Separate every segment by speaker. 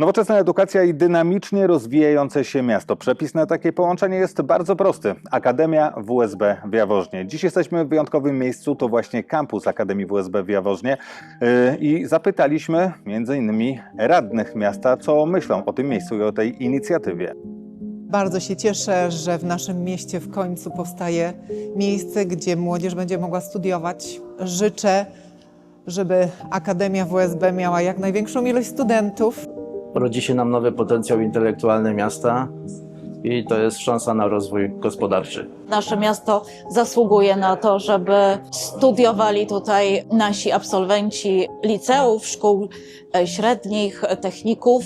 Speaker 1: Nowoczesna edukacja i dynamicznie rozwijające się miasto. Przepis na takie połączenie jest bardzo prosty. Akademia WSB w Jaworznie. Dziś jesteśmy w wyjątkowym miejscu, to właśnie kampus Akademii WSB w Jaworznie Yy, i zapytaliśmy między innymi radnych miasta, co myślą o tym miejscu i o tej inicjatywie.
Speaker 2: Bardzo się cieszę, że w naszym mieście w końcu powstaje miejsce, gdzie młodzież będzie mogła studiować. Życzę, żeby Akademia WSB miała jak największą ilość studentów.
Speaker 3: rodzi się nam nowy potencjał intelektualny miasta i to jest szansa na rozwój gospodarczy.
Speaker 4: Nasze miasto zasługuje na to, żeby studiowali tutaj nasi absolwenci liceów, szkół e, średnich, techników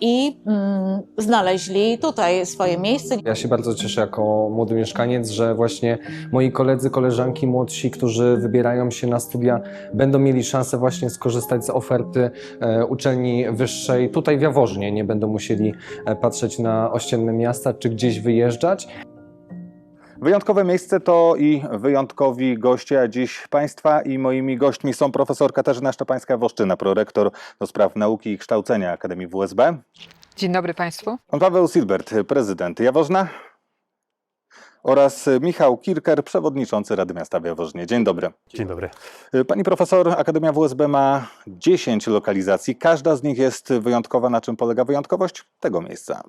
Speaker 4: i mm, znaleźli tutaj swoje miejsce.
Speaker 5: Ja się bardzo cieszę jako młody mieszkaniec, że właśnie moi koledzy, koleżanki młodsi, którzy wybierają się na studia, będą mieli szansę właśnie skorzystać z oferty e, uczelni wyższej tutaj w Jaworznie. Nie będą musieli e, patrzeć na ościenne miasta czy gdzieś wyjeżdżać.
Speaker 1: Wyjątkowe miejsce to i wyjątkowi goście, a dziś Państwa i moimi gośćmi są profesor Katarzyna Szczepańska-Woszczyna, prorektor do spraw nauki i kształcenia Akademii WSB,
Speaker 6: Dzień dobry Państwu.
Speaker 1: Pan Paweł Silbert, prezydent Jaworzna oraz Michał Kirker, przewodniczący Rady Miasta w Jaworznie. Dzień dobry.
Speaker 7: Dzień dobry.
Speaker 1: Pani profesor, Akademia WSB ma 10 lokalizacji. Każda z nich jest wyjątkowa. Na czym polega wyjątkowość tego miejsca?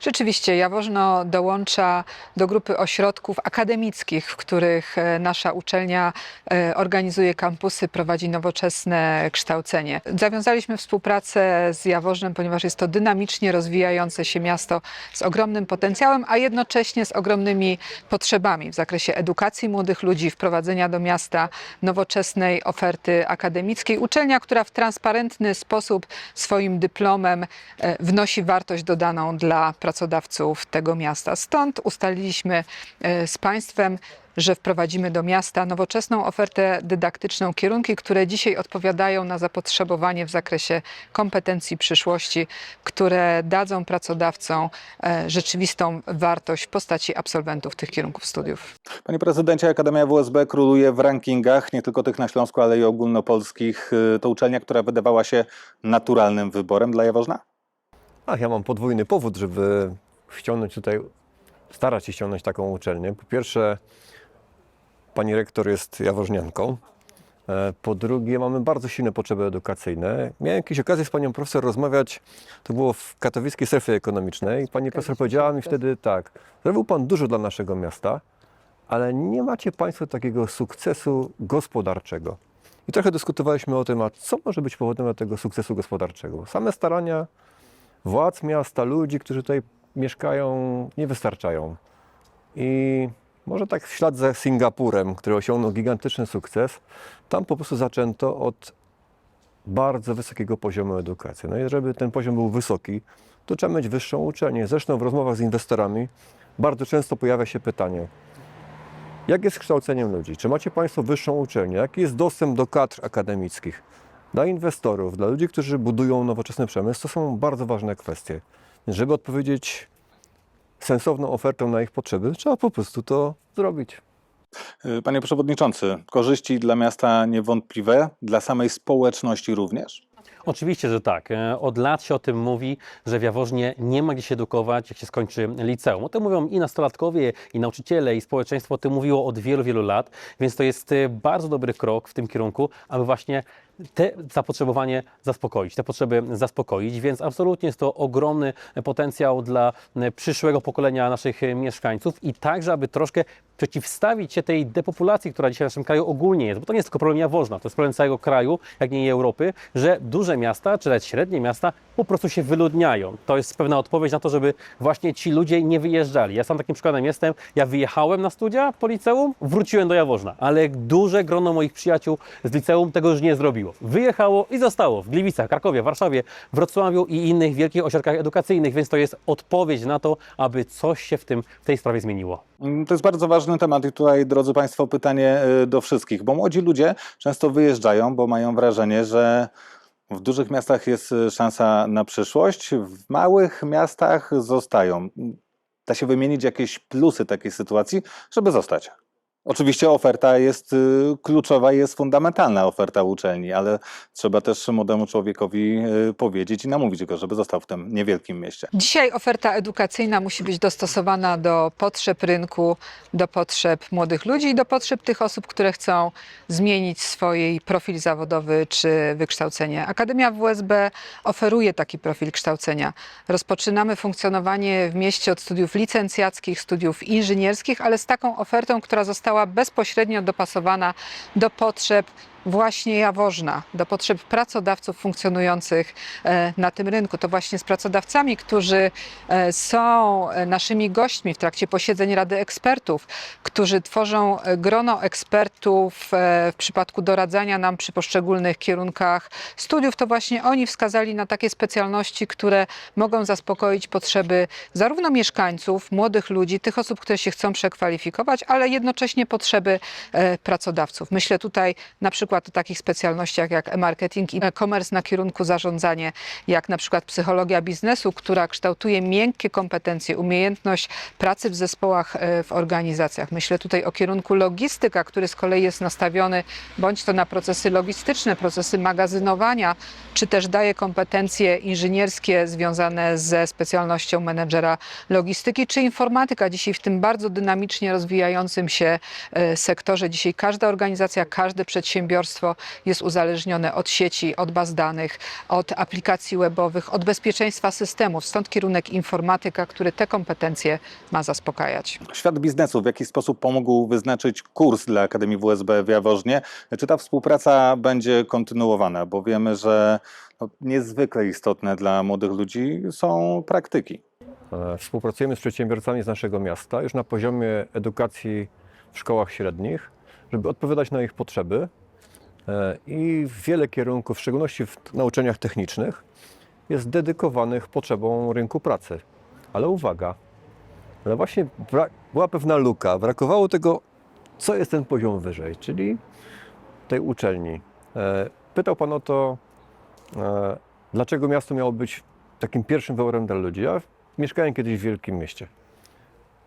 Speaker 6: Rzeczywiście Jaworzno dołącza do grupy ośrodków akademickich, w których e, nasza uczelnia e, organizuje kampusy, prowadzi nowoczesne kształcenie. Zawiązaliśmy współpracę z Jaworznem, ponieważ jest to dynamicznie rozwijające się miasto z ogromnym potencjałem, a jednocześnie z ogromnymi potrzebami w zakresie edukacji młodych ludzi, wprowadzenia do miasta nowoczesnej oferty akademickiej. Uczelnia, która w transparentny sposób swoim dyplomem e, wnosi wartość dodaną dla pracodawców tego miasta. Stąd ustaliliśmy e, z państwem, że wprowadzimy do miasta nowoczesną ofertę dydaktyczną, kierunki, które dzisiaj odpowiadają na zapotrzebowanie w zakresie kompetencji przyszłości, które dadzą pracodawcom e, rzeczywistą wartość w postaci absolwentów tych kierunków studiów.
Speaker 1: Panie prezydencie, Akademia WSB króluje w rankingach, nie tylko tych na Śląsku, ale i ogólnopolskich. Y, To uczelnia, która wydawała się naturalnym wyborem dla Jaworzna?
Speaker 7: Ach, ja mam podwójny powód, żeby ściągnąć tutaj, starać się ściągnąć taką uczelnię. Po pierwsze, pani rektor jest jaworznianką. E, Po drugie, mamy bardzo silne potrzeby edukacyjne. Miałem jakieś okazję z panią profesor rozmawiać, to było w katowickiej strefie ekonomicznej. Pani profesor powiedziała mi wtedy tak, zrobił pan dużo dla naszego miasta, ale nie macie państwo takiego sukcesu gospodarczego. I trochę dyskutowaliśmy o tym, a co może być powodem tego sukcesu gospodarczego. Same starania władz miasta, ludzi, którzy tutaj mieszkają, nie wystarczają. I może tak w ślad za Singapurem, który osiągnął gigantyczny sukces, tam po prostu zaczęto od bardzo wysokiego poziomu edukacji. No i żeby ten poziom był wysoki, to trzeba mieć wyższą uczelnię. Zresztą w rozmowach z inwestorami bardzo często pojawia się pytanie, jak jest z kształceniem ludzi? Czy macie Państwo wyższą uczelnię? Jaki jest dostęp do kadr akademickich? Dla inwestorów, dla ludzi, którzy budują nowoczesny przemysł, to są bardzo ważne kwestie. Żeby odpowiedzieć sensowną ofertą na ich potrzeby, trzeba po prostu to zrobić.
Speaker 1: Y, Panie przewodniczący, korzyści dla miasta niewątpliwe, dla samej społeczności również?
Speaker 8: Oczywiście, że tak. E, Od lat się o tym mówi, że w Jaworznie nie ma gdzie się edukować, jak się skończy liceum. O tym mówią i nastolatkowie, i nauczyciele, i społeczeństwo o tym mówiło od wielu, wielu lat, więc to jest e, bardzo dobry krok w tym kierunku, aby właśnie te zapotrzebowanie zaspokoić, te potrzeby zaspokoić, więc absolutnie jest to ogromny potencjał dla przyszłego pokolenia naszych mieszkańców i także, aby troszkę przeciwstawić się tej depopulacji, która dzisiaj w naszym kraju ogólnie jest, bo to nie jest tylko problem Jaworzna, to jest problem całego kraju, jak nie i Europy, że duże miasta, czy nawet średnie miasta po prostu się wyludniają. To jest pewna odpowiedź na to, żeby właśnie ci ludzie nie wyjeżdżali. Ja sam takim przykładem jestem, ja wyjechałem na studia po liceum, wróciłem do Jaworzna, ale duże grono moich przyjaciół z liceum tego już nie zrobiło. Wyjechało i zostało w Gliwicach, Krakowie, Warszawie, Wrocławiu i innych wielkich ośrodkach edukacyjnych, więc to jest odpowiedź na to, aby coś się w, tym, w tej sprawie zmieniło.
Speaker 1: To jest bardzo ważny temat i tutaj, drodzy Państwo, pytanie y, do wszystkich, bo młodzi ludzie często wyjeżdżają, bo mają wrażenie, że w dużych miastach jest y, szansa na przyszłość, w małych miastach zostają. Da się wymienić jakieś plusy takiej sytuacji, żeby zostać. Oczywiście oferta jest y, kluczowa jest fundamentalna oferta uczelni, ale trzeba też młodemu człowiekowi y, powiedzieć i namówić go, żeby został w tym niewielkim mieście.
Speaker 6: Dzisiaj oferta edukacyjna musi być dostosowana do potrzeb rynku, do potrzeb młodych ludzi i do potrzeb tych osób, które chcą zmienić swój profil zawodowy czy wykształcenie. Akademia WSB oferuje taki profil kształcenia. Rozpoczynamy funkcjonowanie w mieście od studiów licencjackich, studiów inżynierskich, ale z taką ofertą, która została bezpośrednio dopasowana do potrzeb właśnie Jaworzna, do potrzeb pracodawców funkcjonujących e, na tym rynku. To właśnie z pracodawcami, którzy e, są e, naszymi gośćmi w trakcie posiedzeń Rady Ekspertów, którzy tworzą grono ekspertów w przypadku doradzania nam przy poszczególnych kierunkach studiów, to właśnie oni wskazali na takie specjalności, które mogą zaspokoić potrzeby zarówno mieszkańców, młodych ludzi, tych osób, które się chcą przekwalifikować, ale jednocześnie potrzeby pracodawców. Myślę tutaj na przykład o takich specjalnościach jak e-marketing i e-commerce na kierunku zarządzanie, jak na przykład psychologia biznesu, która kształtuje miękkie kompetencje, umiejętność pracy w zespołach, e, w organizacjach. Myślę tutaj o kierunku logistyka, który z kolei jest nastawiony bądź to na procesy logistyczne, procesy magazynowania, czy też daje kompetencje inżynierskie związane ze specjalnością menedżera logistyki, czy informatyka. Dzisiaj w tym bardzo dynamicznie rozwijającym się e, sektorze. Dzisiaj każda organizacja, każde przedsiębiorstwo jest uzależnione od sieci, od baz danych, od aplikacji webowych, od bezpieczeństwa systemów. Stąd kierunek informatyka, który te kompetencje ma zaspokajać.
Speaker 1: Świat biznesu w jaki sposób pomógł wyznaczyć kurs dla Akademii WSB w Jaworznie? Czy ta współpraca będzie kontynuowana? Bo wiemy, że no, niezwykle istotne dla młodych ludzi są praktyki.
Speaker 7: E, Współpracujemy z przedsiębiorcami z naszego miasta już na poziomie edukacji w szkołach średnich, żeby odpowiadać na ich potrzeby. E, I wiele kierunków, w szczególności w na uczelniach technicznych, jest dedykowanych potrzebom rynku pracy. Ale uwaga, ale właśnie była pewna luka, brakowało tego, co jest ten poziom wyżej, czyli tej uczelni. E, Pytał Pan o to, e, dlaczego miasto miało być takim pierwszym wyborem dla ludzi. Ja mieszkałem kiedyś w wielkim mieście.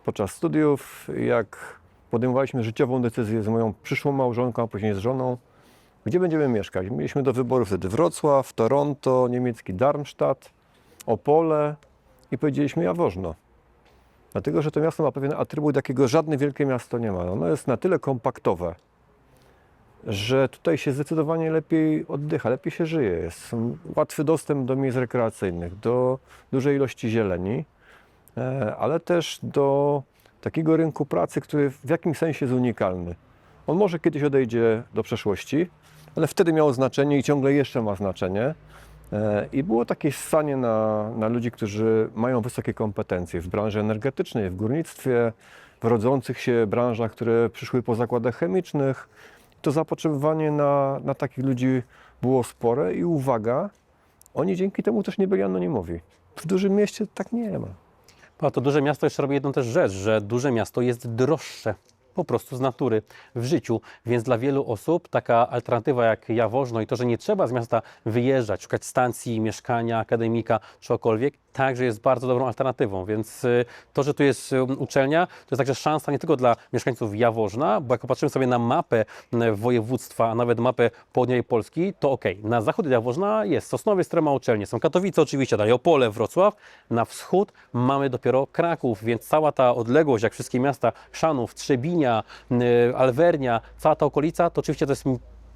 Speaker 7: Podczas studiów, jak podejmowaliśmy życiową decyzję z moją przyszłą małżonką, a później z żoną, gdzie będziemy mieszkać. Mieliśmy do wyboru wtedy Wrocław, Toronto, niemiecki Darmstadt, Opole i powiedzieliśmy Jaworzno. Dlatego, że to miasto ma pewien atrybut, jakiego żadne wielkie miasto nie ma. Ono jest na tyle kompaktowe, że tutaj się zdecydowanie lepiej oddycha, lepiej się żyje. Jest łatwy dostęp do miejsc rekreacyjnych, do dużej ilości zieleni, e, ale też do takiego rynku pracy, który w jakimś sensie jest unikalny. On może kiedyś odejdzie do przeszłości, ale wtedy miało znaczenie i ciągle jeszcze ma znaczenie. E, I było takie ssanie na, na ludzi, którzy mają wysokie kompetencje w branży energetycznej, w górnictwie, w rodzących się branżach, które przyszły po zakładach chemicznych. To zapotrzebowanie na, na takich ludzi było spore i uwaga, oni dzięki temu też nie byli anonimowi. W dużym mieście tak nie ma.
Speaker 8: A to duże miasto jeszcze robi jedną też rzecz, że duże miasto jest droższe. Po prostu z natury w życiu, więc dla wielu osób taka alternatywa jak Jaworzno i to, że nie trzeba z miasta wyjeżdżać, szukać stacji, mieszkania, akademika, czegokolwiek, także jest bardzo dobrą alternatywą. Więc y, to, że tu jest y, uczelnia, to jest także szansa nie tylko dla mieszkańców Jaworzna, bo jak popatrzymy sobie na mapę y, województwa, a nawet mapę południowej Polski, to ok, na zachód Jaworzna jest Sosnowiec, które ma uczelnię, są Katowice oczywiście, dalej Opole, Wrocław, na wschód mamy dopiero Kraków, więc cała ta odległość, jak wszystkie miasta, Chrzanów, Trzebinia, y, Alwernia, cała ta okolica, to oczywiście to jest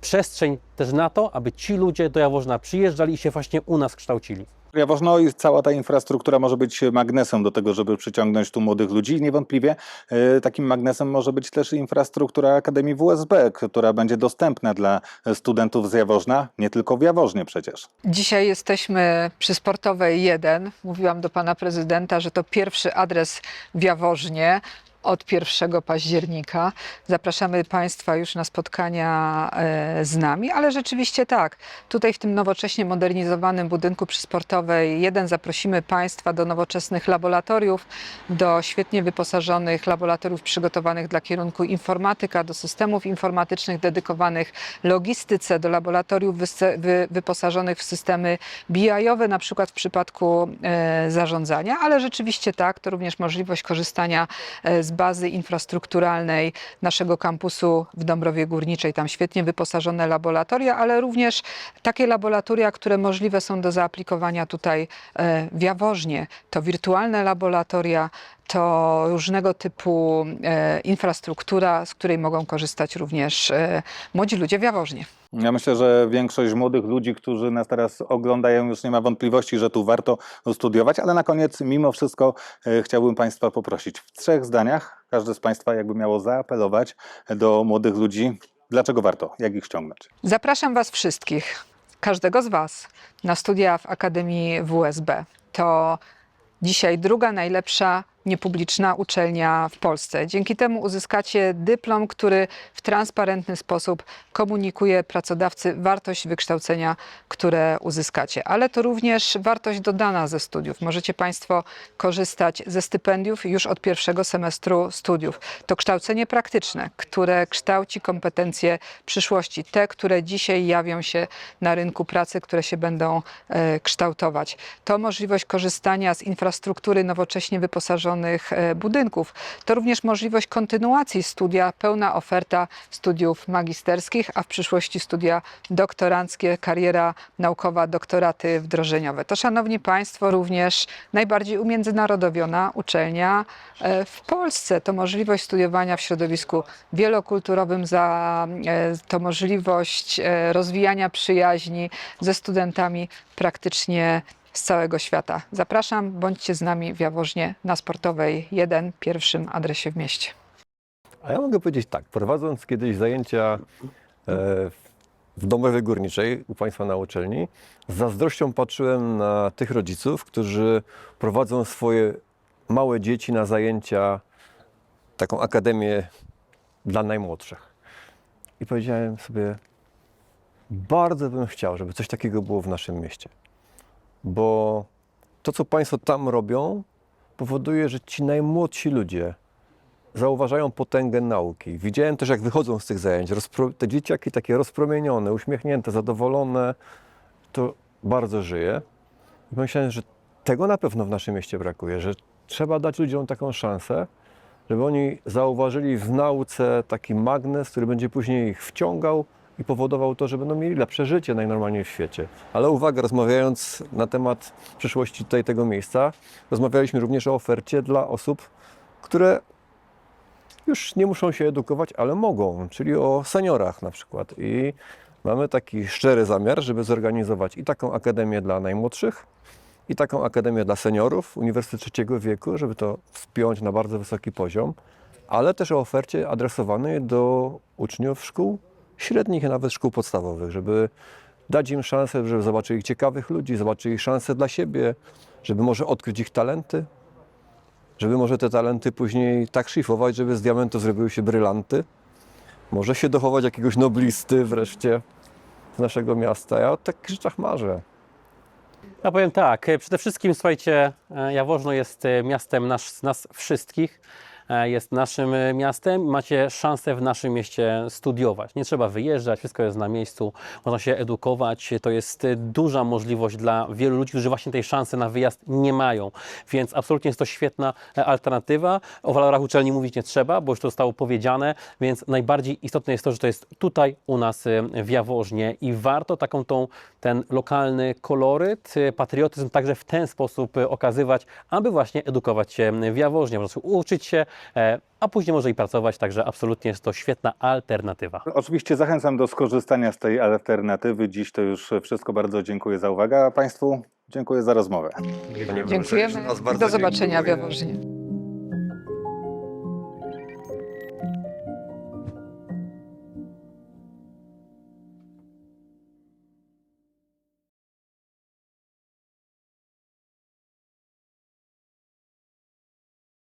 Speaker 8: przestrzeń też na to, aby ci ludzie do Jaworzna przyjeżdżali i się właśnie u nas kształcili.
Speaker 1: Jaworzno i cała ta infrastruktura może być magnesem do tego, żeby przyciągnąć tu młodych ludzi. I niewątpliwie e, takim magnesem może być też infrastruktura Akademii WSB, która będzie dostępna dla studentów z Jaworzna, nie tylko w Jaworznie przecież.
Speaker 6: Dzisiaj jesteśmy przy Sportowej 1. Mówiłam do pana prezydenta, że to pierwszy adres w Jaworznie od 1 października. Zapraszamy Państwa już na spotkania e, z nami, ale rzeczywiście tak. Tutaj w tym nowocześnie modernizowanym budynku przy Sportowej 1 zaprosimy Państwa do nowoczesnych laboratoriów, do świetnie wyposażonych laboratoriów przygotowanych dla kierunku informatyka, do systemów informatycznych dedykowanych logistyce, do laboratoriów wyposażonych w systemy BI-owe, na przykład w przypadku e, zarządzania, ale rzeczywiście tak, to również możliwość korzystania e, z bazy infrastrukturalnej naszego kampusu w Dąbrowie Górniczej. Tam świetnie wyposażone laboratoria, ale również takie laboratoria, które możliwe są do zaaplikowania tutaj e, w Jaworznie. To wirtualne laboratoria, to różnego typu e, infrastruktura, z której mogą korzystać również e, młodzi ludzie w Jaworznie.
Speaker 1: Ja myślę, że większość młodych ludzi, którzy nas teraz oglądają, już nie ma wątpliwości, że tu warto studiować, ale na koniec, mimo wszystko, e, chciałbym Państwa poprosić w trzech zdaniach, każdy z Państwa jakby miało zaapelować do młodych ludzi, dlaczego warto, jak ich ściągnąć.
Speaker 6: Zapraszam Was wszystkich, każdego z Was, na studia w Akademii WSB. To dzisiaj druga najlepsza niepubliczna uczelnia w Polsce. Dzięki temu uzyskacie dyplom, który w transparentny sposób komunikuje pracodawcy wartość wykształcenia, które uzyskacie. Ale to również wartość dodana ze studiów. Możecie Państwo korzystać ze stypendiów już od pierwszego semestru studiów. To kształcenie praktyczne, które kształci kompetencje przyszłości, te, które dzisiaj jawią się na rynku pracy, które się będą e, kształtować. To możliwość korzystania z infrastruktury nowocześnie wyposażonych e, budynków. To również możliwość kontynuacji studia, pełna oferta studiów magisterskich, a w przyszłości studia doktoranckie, kariera naukowa, doktoraty wdrożeniowe. To, szanowni państwo, również najbardziej umiędzynarodowiona uczelnia e, w Polsce. To możliwość studiowania w środowisku wielokulturowym, za, e, to możliwość rozwijania przyjaźni ze studentami praktycznie z całego świata. Zapraszam, bądźcie z nami w Jaworznie na Sportowej 1, pierwszym adresie w mieście.
Speaker 7: A ja mogę powiedzieć tak, prowadząc kiedyś zajęcia e, w Dąbrowie Górniczej u Państwa na uczelni, z zazdrością patrzyłem na tych rodziców, którzy prowadzą swoje małe dzieci na zajęcia, taką akademię dla najmłodszych. I powiedziałem sobie, bardzo bym chciał, żeby coś takiego było w naszym mieście. Bo to, co Państwo tam robią, powoduje, że ci najmłodsi ludzie zauważają potęgę nauki. Widziałem też, jak wychodzą z tych zajęć. Te dzieciaki takie rozpromienione, uśmiechnięte, zadowolone, to bardzo żyje. I pomyślałem, że tego na pewno w naszym mieście brakuje, że trzeba dać ludziom taką szansę, żeby oni zauważyli w nauce taki magnes, który będzie później ich wciągał i powodował to, że będą mieli lepsze życie najnormalniej w świecie. Ale uwaga, rozmawiając na temat przyszłości tutaj tego miejsca, rozmawialiśmy również o ofercie dla osób, które już nie muszą się edukować, ale mogą, czyli o seniorach na przykład. I mamy taki szczery zamiar, żeby zorganizować i taką akademię dla najmłodszych, i taką akademię dla seniorów, Uniwersytet Trzeciego Wieku, żeby to wspiąć na bardzo wysoki poziom, ale też o ofercie adresowanej do uczniów szkół średnich, a nawet szkół podstawowych, żeby dać im szansę, żeby zobaczyli ciekawych ludzi, zobaczyli szansę dla siebie, żeby może odkryć ich talenty, żeby może te talenty później tak szlifować, żeby z diamentu zrobiły się brylanty. Może się dochować jakiegoś noblisty wreszcie z naszego miasta. Ja o takich rzeczach marzę.
Speaker 8: Ja powiem tak, e, przede wszystkim słuchajcie, e, Jaworzno jest e, miastem nas, nas wszystkich, jest naszym e, miastem. Macie szansę w naszym mieście studiować. Nie trzeba wyjeżdżać, wszystko jest na miejscu, można się edukować. To jest e, duża możliwość dla wielu ludzi, którzy właśnie tej szansy na wyjazd nie mają. Więc absolutnie jest to świetna e, alternatywa. O walorach uczelni mówić nie trzeba, bo już to zostało powiedziane, więc najbardziej istotne jest to, że to jest tutaj u nas e, w Jaworznie i warto taką tą, ten lokalny koloryt, e, patriotyzm także w ten sposób e, okazywać, aby właśnie edukować się w Jaworznie, po prostu uczyć się, e, a później może i pracować, także absolutnie jest to świetna alternatywa.
Speaker 1: Oczywiście zachęcam do skorzystania z tej alternatywy. Dziś to już wszystko. Bardzo dziękuję za uwagę, a Państwu dziękuję za rozmowę.
Speaker 6: Dziękujemy. Do zobaczenia w Jaworznie.